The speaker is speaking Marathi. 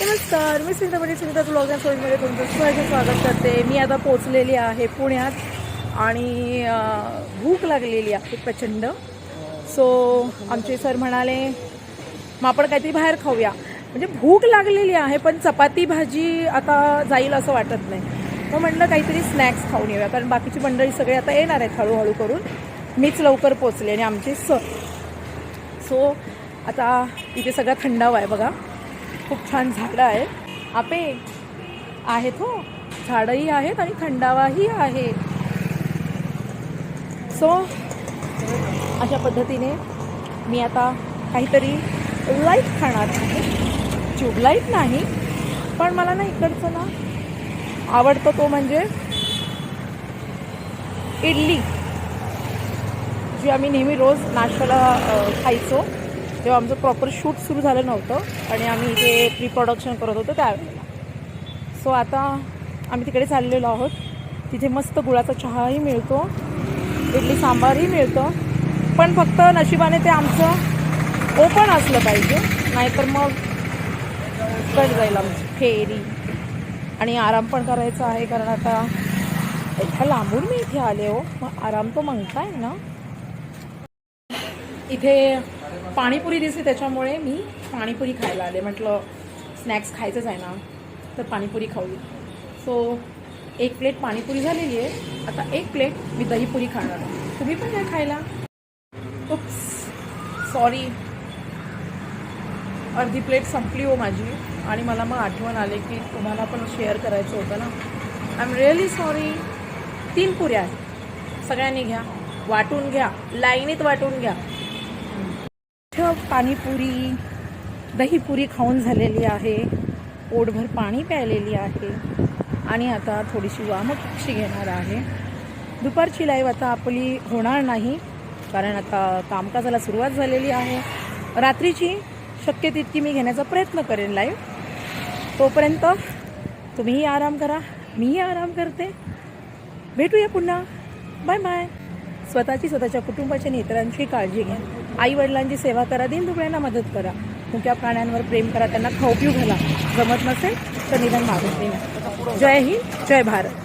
नमस्कार मी सिंधपणी ब्लॉग ब्लॉगर सोयीमध्ये तुमचं सहज स्वागत करते. मी आता पोचलेली आहे पुण्यात आणि भूक लागलेली आहे प्रचंड. सो आमचे सर म्हणाले मग आपण काहीतरी बाहेर खाऊया. म्हणजे भूक लागलेली आहे पण चपाती भाजी आता जाईल असं वाटत नाही. मग म्हटलं काहीतरी स्नॅक्स खाऊन येऊया कारण बाकीची मंडळी सगळे आता येणार आहेत हळूहळू करून. मीच लवकर पोचले आणि आमचे सर. सो आता इथे सगळा थंडावा आहे बघा. खूप छान झाडं आहेत. आपे आहेत हो. झाडंही आहेत आणि थंडावाही आहे. सो अशा पद्धतीने मी आता काहीतरी लाइट खाणार आहे. ट्यूबलाईट नाही पण मला ना इकडचं ना आवडतं तो म्हणजे इडली जी आम्ही नेहमी रोज नाश्त्याला खायचो. तेव्हा आमचं प्रॉपर शूट सुरू झालं नव्हतं आणि आम्ही इथे प्री प्रोडक्शन करत होतो त्यावेळेला. सो आता आम्ही तिकडे चाललेलो आहोत. तिथे मस्त गुळाचा चहाही मिळतो इडली सांबारही मिळतं. पण फक्त नशिबाने ते आमचं ओपन असलं पाहिजे नाहीतर मग कट जाईल आमची फेरी. आणि आराम पण करायचा आहे कारण आता एवढ्या लांबून मी इथे आले हो. मग आराम तो म्हणताय ना. इथे पाणीपुरी दिसली त्याच्यामुळे मी पाणीपुरी खायला आले. म्हटलं स्नॅक्स खायचंच आहे ना तर पाणीपुरी खाऊया सो एक प्लेट पाणीपुरी झालेली आहे. आता एक प्लेट मी दहीपुरी खाणार आहे. तुम्ही पण काय खायला. उप्स सॉरी अर्धी प्लेट संपली हो माझी. आणि मला मग आठवण आले की तुम्हाला पण शेअर करायचं होतं ना. आय एम रिअली सॉरी तीन पुऱ्या आहेत. सगळ्यांनी घ्या. वाटून घ्या. लाईनीत वाटून घ्या. पाणीपुरी दहीपुरी खाऊन झालेली आहे. पोटभर पाणी प्यायलेली आहे. आणि आता थोडीशी वामकुक्षी घेणार आहे. दुपारची लाईव्ह आता आपली होणार नाही कारण आता कामकाजाला सुरुवात झालेली आहे. रात्रीची शक्य तितकी मी घेण्याचा प्रयत्न करेन लाईव्ह. तोपर्यंत तुम्हीही आराम करा मीही आराम करते. भेटूया पुन्हा. Bye bye. स्वतःची स्वतःच्या कुटुंबाची आणि इतरांची काळजी घ्या. आई वडिलांची सेवा करा दिनदुबळ्यांना मदत करा. मुक्या प्राण्यांवर प्रेम करा त्यांना खाऊ पिऊ घाला. जमत नसेल तर निधन मागून देणार जय हिंद जय भारत.